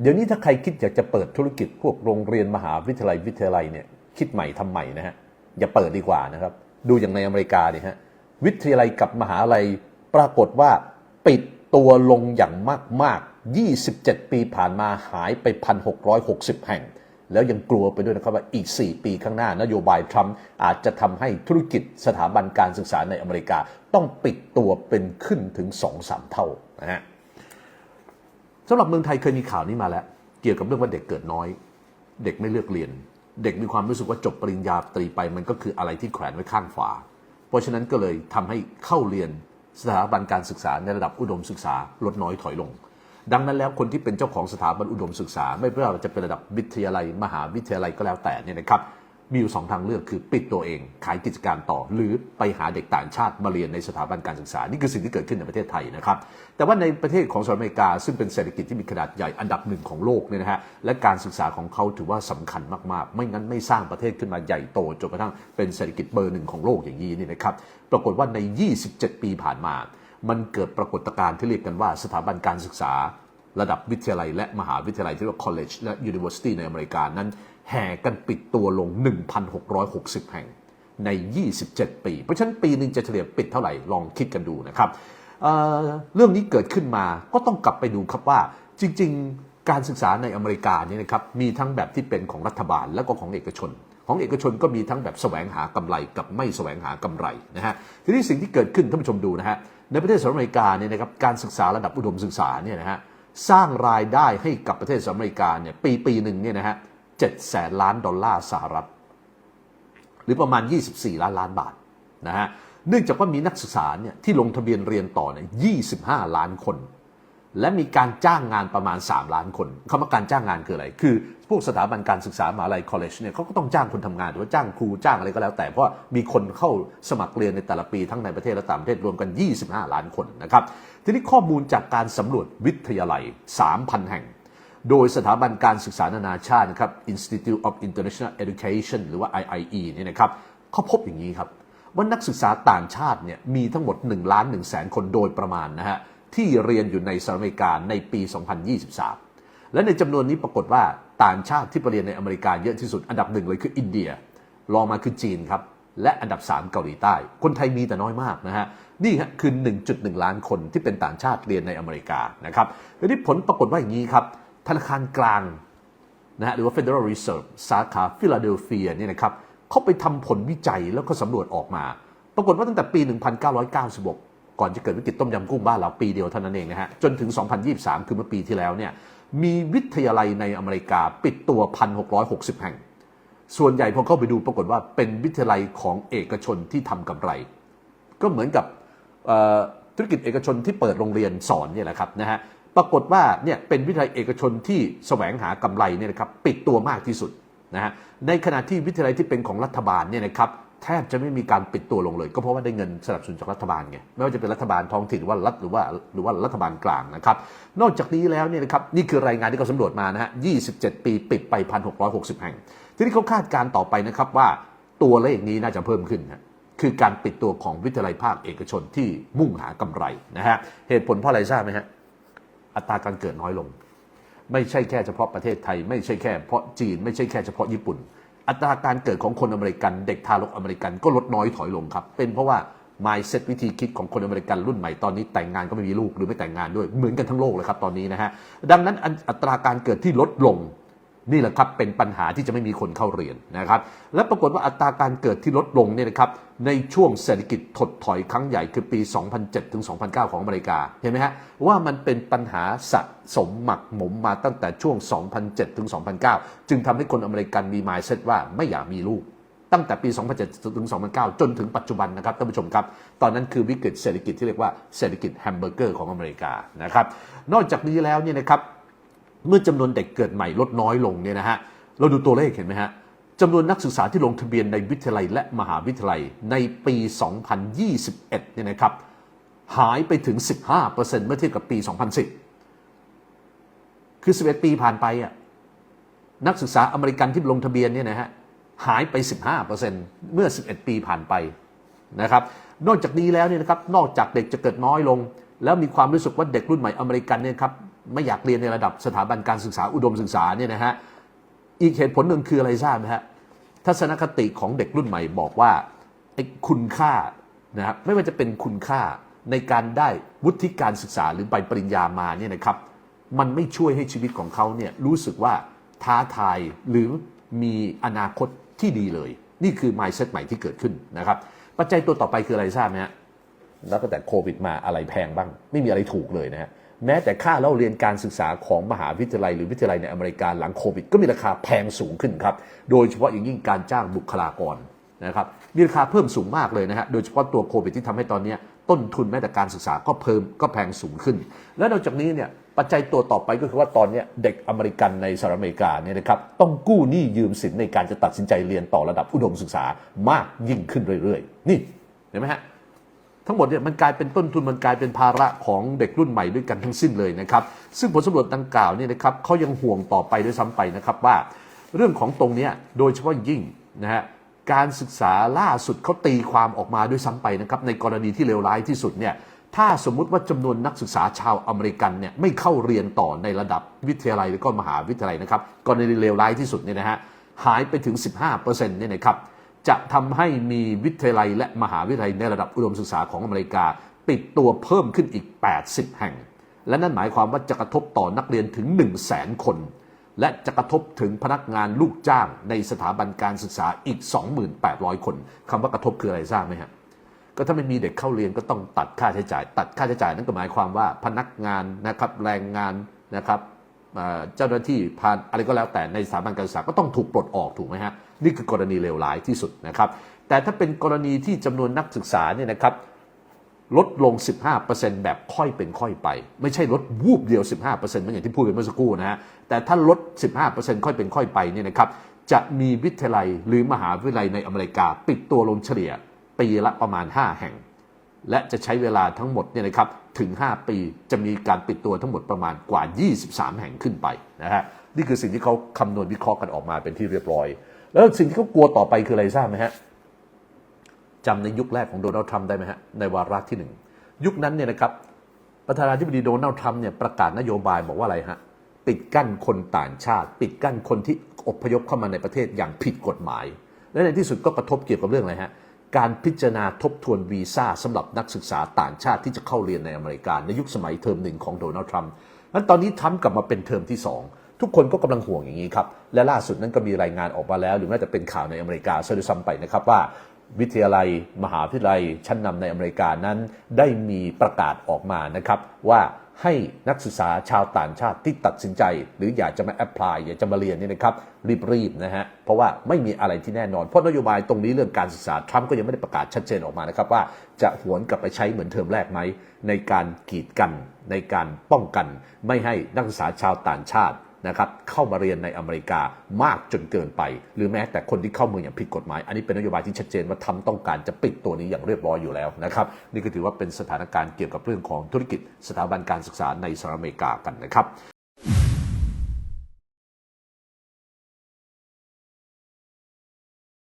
เดี๋ยวนี้ถ้าใครคิดอยากจะเปิดธุรกิจพวกโรงเรียนมหาวิทยาลัยวิทยาลัยเนี่ยคิดใหม่ทำใหม่นะฮะอย่าเปิดดีกว่านะครับ ดูอย่างในอเมริกาเนี่ยฮะวิทยาลัยกับมหาลัยปรากฏว่าปิดตัวลงอย่างมาก ๆ 27 ปีผ่านมาหายไป 1,660 แห่ง แล้วยังกลัวไปด้วยนะครับว่าอีก 4 ปีข้างหน้านโยบายทรัมป์อาจจะทำให้ธุรกิจสถาบันการศึกษาในอเมริกา ต้องปิดตัวเป็นขึ้นถึง 2-3 เท่านะฮะ สำหรับเมืองไทยเคยมีข่าวนี้มาแล้ว เกี่ยวกับเรื่องว่าเด็กเกิดน้อย เด็กไม่เลือกเรียน เด็กมีความรู้สึกว่าจบปริญญาตรีไปมันก็คืออะไรที่แขวนไว้ข้างฝา เพราะฉะนั้นก็เลยทำให้เข้าเรียนสถาบันการศึกษาในระดับอุดมศึกษาลดน้อยถอยลง ดังนั้นแล้วคนที่เป็นเจ้าของสถาบันอุดมศึกษา ไม่ว่าจะเป็นระดับวิทยาลัย มหาวิทยาลัยก็แล้วแต่เนี่ยนะครับ มีอยู่สองทางเลือกคือปิดตัวเอง ขายกิจการต่อ หรือไปหาเด็กต่างชาติมาเรียนในสถาบันการศึกษา นี่คือสิ่งที่เกิดขึ้นในประเทศไทยนะครับ แต่ว่าในประเทศของสหรัฐอเมริกา ซึ่งเป็นเศรษฐกิจที่มีขนาดใหญ่อันดับหนึ่งของโลกเนี่ยนะฮะและการศึกษาของเขาถือว่าสำคัญมากๆ ไม่งั้นไม่สร้างประเทศขึ้นมาใหญ่โตจนกระทั่งเป็นเศรษฐกิจเบอร์หนึ่งของโลกอย่างนี้นี่นะครับปรากฏว่าใน 27 ปีผ่านมา มันเกิดปรากฏการณ์ที่เรียกกันว่าสถาบันการศึกษา ระดับวิทยาลัย และมหาวิทยาลัยที่เรียกว่า college และ university ในอเมริกานั้น แห่กันปิดตัวลง 1,660 แห่งใน 27 ปี เพราะฉะนั้นปีหนึ่งจะเฉลี่ยปิดเท่าไหร่ ลองคิดกันดูนะครับเเรื่องนี้เกิดขึ้นมาก็ต้องกลับไปดูครับว่าจริง ๆ การศึกษาในอเมริกาเนี่ยนะครับมีทั้งแบบที่เป็นของรัฐบาลและก็ของเอกชน ของเอกชนก็มีทั้งแบบแสวงหากำไรกับไม่แสวงหากำไรนะฮะทีนี้สิ่งที่เกิดขึ้นท่านผู้ชมดูนะฮะในประเทศสหรัฐอเมริกาเนี่ยนะครับการศึกษาระดับอุดมศึกษาเนี่ยนะฮะสร้างรายได้ให้กับประเทศสหรัฐอเมริกาเนี่ยปีปีหนึ่งเนี่ยนะฮะ เจ็ดแสนล้านดอลลาร์สหรัฐ หรือประมาณ 24 ล้านล้านบาทนะฮะเนื่องจากว่ามีนักศึกษาเนี่ยที่ลงทะเบียนเรียนต่อเนี่ย25 ล้านคน และมีการจ้างงานประมาณ 3 ล้านคนคำว่าการจ้างงานคืออะไร คือ พวกสถาบันการศึกษามหาลัย college เนี่ยเขาก็ต้องจ้างคนทำงาน หรือว่าจ้างครูจ้างอะไรก็แล้วแต่ เพราะว่ามีคนเข้าสมัครเรียนในแต่ละปีทั้งในประเทศและต่างประเทศรวมกัน 25 ล้านคนนะครับ ทีนี้ข้อมูลจากการสำรวจวิทยาลัย 3,000 แห่ง โดยสถาบันการศึกษานานาชาตินะครับ Institute of International Education หรือว่า IIE เนี่ยนะครับเขาพบอย่างนี้ครับ ว่านักศึกษาต่างชาติเนี่ยมีทั้งหมด1ล้าน1แสนคนโดยประมาณนะฮะที่เรียนอยู่ในสหรัฐอเมริกาในปี 2023 และในจำนวนนี้ปรากฏว่าต่างชาติที่ไปเรียนในอเมริกาเยอะที่สุดอันดับหนึ่งเลยคืออินเดียรองมาคือจีนครับและอันดับ 3 เกาหลีใต้ คนไทยมีแต่น้อยมากนะฮะ นี่ฮะคือ 1.1 ล้านคนที่เป็นต่างชาติเรียนในอเมริกานะครับทีนี้ผลปรากฏว่าอย่างนี้ครับ ธนาคารกลางนะฮะหรือว่า Federal Reserve สาขาฟิลาเดลเฟียเนี่ยนะครับเขาไปทำผลวิจัยแล้วก็สำรวจออกมา ปรากฏว่าตั้งแต่ปี 1996 ก่อนจะเกิดวิกฤตต้มยำกุ้งบ้านเราปีเดียวเท่านั้นเองนะฮะจนถึง 2023 คือเมื่อปีที่แล้วเนี่ยมีวิทยาลัยในอเมริกาปิดตัว 1,660 แห่ง ส่วนใหญ่พอเข้าไปดูปรากฏว่าเป็นวิทยาลัยของเอกชนที่ทำกำไร ก็เหมือนกับธุรกิจเอกชนที่เปิดโรงเรียนสอนเนี่ยแหละครับนะฮะ ปรากฏว่าเนี่ยเป็นวิทยาลัยเอกชนที่แสวงหากำไรเนี่ยนะครับปิดตัวมากที่สุดนะฮะในขณะที่วิทยาลัยที่เป็นของรัฐบาลเนี่ยนะครับแทบจะไม่มีการปิดตัวลงเลย ก็เพราะว่าได้เงินสนับสนุนจากรัฐบาลไงไม่ว่าจะเป็นรัฐบาลท้องถิ่นหรือว่ารัฐหรือว่าหรือว่ารัฐบาลกลางนะครับนอกจากนี้แล้วเนี่ยนะครับนี่คือรายงานที่เขาสำรวจมานะฮะ 27 ปีปิดไป 1,660 แห่ง ทีนี้เขาคาดการณ์ต่อไปนะครับว่าตัวเลขนี้น่าจะเพิ่มขึ้นนะคือการปิดตัวของวิทยาลัยภาคเอกชนที่มุ่งหากำไรนะฮะเหตุผลเพราะอะไรทราบไหมฮะ อัตราการเกิดน้อยลง ไม่ใช่แค่เฉพาะประเทศไทย ไม่ใช่แค่เพราะจีน ไม่ใช่แค่เฉพาะญี่ปุ่น อัตราการเกิดของคนอเมริกัน เด็กทารกอเมริกันก็ลดน้อยถอยลงครับ เป็นเพราะว่า mindset วิธีคิดของคนอเมริกันรุ่นใหม่ตอนนี้แต่งงานก็ไม่มีลูกหรือไม่แต่งงานด้วยเหมือนกันทั้งโลกเลยครับตอนนี้นะฮะดังนั้นอันอัตราการเกิดที่ลดลง นี่แหละครับเป็นปัญหาที่จะไม่มีคนเข้าเรียนนะครับ และปรากฏว่าอัตราการเกิดที่ลดลงเนี่ยนะครับในช่วงเศรษฐกิจถดถอยครั้งใหญ่คือปี 2007 ถึง 2009 ของอเมริกา เห็นไหมฮะว่ามันเป็นปัญหาสะสมหมักหมมมาตั้งแต่ช่วง 2007 ถึง 2009 จึงทำให้คนอเมริกันมี mindset ว่าไม่อยากมีลูก ตั้งแต่ปี 2007 ถึง 2009 จนถึงปัจจุบันนะครับท่านผู้ชมครับ ตอนนั้นคือวิกฤตเศรษฐกิจที่เรียกว่าเศรษฐกิจแฮมเบอร์เกอร์ของอเมริกานะครับนอกจากนี้แล้วเนี่ยนะครับ เมื่อจำนวนเด็กเกิดใหม่ลดน้อยลงเนี่ยนะฮะเราดูตัวเลขเห็นไหมฮะจำนวนนักศึกษาที่ลงทะเบียนในวิทยาลัยและมหาวิทยาลัยในปี 2021เนี่ยนะครับหายไปถึง 15%เมื่อเทียบกับปี 2010 คือ 11 ปีผ่านไปอะนักศึกษาอเมริกันที่ลงทะเบียนเนี่ยนะฮะหายไป 15%เมื่อ 11 ปีผ่านไปนะครับนอกจากนี้แล้วเนี่ยนะครับนอกจากเด็กจะเกิดน้อยลง แล้วมีความรู้สึกว่าเด็กรุ่นใหม่อเมริกันเนี่ยครับ ไม่อยากเรียนในระดับสถาบันการศึกษาอุดมศึกษาเนี่ยนะฮะอีกเหตุผลหนึ่งคืออะไรทราบไหมฮะทัศนคติของเด็กรุ่นใหม่บอกว่าไอ้คุณค่านะครับไม่ว่าจะเป็นคุณค่าในการได้วุฒิการศึกษาหรือใบปริญญามาเนี่ยนะครับมันไม่ช่วยให้ชีวิตของเขาเนี่ยรู้สึกว่าท้าทายหรือมีอนาคตที่ดีเลย นี่คือ mindset ใหม่ที่เกิดขึ้นนะครับปัจจัยตัวต่อไปคืออะไรทราบไหมฮะแล้วก็แต่โควิดมาอะไรแพงบ้าง ไม่มีอะไรถูกเลยนะฮะ แม้แต่ค่าเล่าเรียนการศึกษาของมหาวิทยาลัย หรือวิทยาลัยในอเมริกาหลังโควิด ก็มีราคาแพงสูงขึ้นครับ โดยเฉพาะอย่างยิ่งการจ้างบุคลากรนะครับมีราคาเพิ่มสูงมากเลยนะฮะโดยเฉพาะตัวโควิดที่ทำให้ตอนนี้ต้นทุนแม้แต่การศึกษาก็เพิ่มก็แพงสูงขึ้น และนอกจากนี้เนี่ยปัจจัยตัวต่อไปก็คือว่าตอนนี้เด็กอเมริกันในสหรัฐอเมริกาเนี่ยนะครับต้องกู้หนี้ยืมสินในการจะตัดสินใจเรียนต่อระดับอุดมศึกษามากยิ่งขึ้นเรื่อยๆ นี่เห็นไหมฮะ ทั้งหมดเนี่ยมันกลายเป็นต้นทุนมันกลายเป็นภาระของเด็กรุ่นใหม่ด้วยกันทั้งสิ้นเลยนะครับ ซึ่งผลสำรวจดังกล่าวเนี่ยนะครับเขายังห่วงต่อไปด้วยซ้ำไปนะครับว่า เรื่องของตรงนี้โดยเฉพาะยิ่งนะฮะการศึกษาล่าสุดเขาตีความออกมาด้วยซ้ำไปนะครับในกรณีที่เลวร้ายที่สุดเนี่ยถ้าสมมุติว่าจำนวนนักศึกษาชาวอเมริกันเนี่ยไม่เข้าเรียนต่อในระดับวิทยาลัยหรือก็มหาวิทยาลัยนะครับกรณีเลวร้ายที่สุดเนี่ยนะฮะหายไปถึง 15%เนี่ยนะครับ จะทำให้มีวิทยาลัยและมหาวิทยาลัยในระดับอุดมศึกษาของอเมริกาปิดตัวเพิ่มขึ้นอีก 80 แห่ง และนั่นหมายความว่าจะกระทบต่อนักเรียนถึง 1 0 0 0 0แสนคน และจะกระทบถึงพนักงานลูกจ้างในสถาบันการศึกษาอีก 28,000 คนคำว่ากระทบคืออะไรทราบไหมฮะก็ถ้าไม่มีเด็กเข้าเรียนก็ต้องตัดค่าใช้จ่าย ตัดค่าใช้จ่ายนั่นก็หมายความว่าพนักงานนะครับแรงงานนะครับ เจ้าหน้าที่พานอะไรก็แล้วแต่ในสถาบันการศึกษาก็ต้องถูกปลดออกถูกไหมฮะนี่คือกรณีเลวร้ายที่สุดนะครับ แต่ถ้าเป็นกรณีที่จำนวนนักศึกษาเนี่ยนะครับลดลง 15%แบบค่อยเป็นค่อยไป ไม่ใช่ลดวูบเดียว 15%เหมือนอย่างที่พูดไปเมื่อสักครู่นะฮะแต่ถ้าลด 15%ค่อยเป็นค่อยไปเนี่ยนะครับจะมีวิทยาลัยหรือมหาวิทยาลัยในอเมริกา ปิดตัวลงเฉลี่ยปีละประมาณ 5 แห่ง และจะใช้เวลาทั้งหมดเนี่ยนะครับถึง 5 ปีจะมีการปิดตัวทั้งหมดประมาณกว่า 23 แห่งขึ้นไปนะฮะนี่คือสิ่งที่เขาคำนวณวิเคราะห์กันออกมาเป็นที่เรียบร้อย แล้วสิ่งที่เขากลัวต่อไปคืออะไรทราบไหมฮะจำในยุคแรกของโดนัลด์ทรัมป์ได้ไหมฮะในวาระที่หนึ่งยุคนั้นเนี่ยนะครับประธานาธิบดีโดนัลด์ทรัมป์เนี่ยประกาศนโยบายบอกว่าอะไรฮะปิดกั้นคนต่างชาติ ปิดกั้นคนที่อพยพเข้ามาในประเทศอย่างผิดกฎหมาย และในที่สุดก็กระทบเกี่ยวกับเรื่องอะไรฮะ การพิจารณาทบทวนวีซ่าสำหรับนักศึกษาต่างชาติที่จะเข้าเรียนในอเมริกา ในยุคสมัยเทอมหนึ่งของโดนัลด์ทรัมป์นั้นตอนนี้ทรัมป์กลับมาเป็นเทอมที่สองทุกคนก็กำลังห่วงอย่างนี้ครับ และล่าสุดนั้นก็มีรายงานออกมาแล้ว หรือแม้แต่เป็นข่าวในอเมริกาซะด้วยซ้ำไปนะครับว่า วิทยาลัย มหาวิทยาลัยชั้นนำในอเมริกานั้น ได้มีประกาศออกมานะครับว่า ให้นักศึกษาชาวต่างชาติที่ตัดสินใจ หรืออยากจะมาแอพพลายอยากจะมาเรียนนี่นะครับรีบๆนะฮะเพราะว่าไม่มีอะไรที่แน่นอน เพราะนโยบายตรงนี้เรื่องการศึกษาทรัมป์ก็ยังไม่ได้ประกาศชัดเจนออกมานะครับว่าจะหวนกลับไปใช้เหมือนเทอมแรกไหมในการกีดกันในการป้องกัน ไม่ให้นักศึกษาชาวต่างชาติ นะครับเข้ามาเรียนในอเมริกามากจนเกินไป หรือแม้แต่คนที่เข้าเมืองอย่างผิดกฎหมาย อันนี้เป็นนโยบายที่ชัดเจนว่าทำต้องการจะปิดตัวนี้อย่างเรียบร้อยอยู่แล้วนะครับนี่ก็ถือว่าเป็นสถานการณ์เกี่ยวกับเรื่องของธุรกิจสถาบันการศึกษาในสหรัฐอเมริกากันนะครับ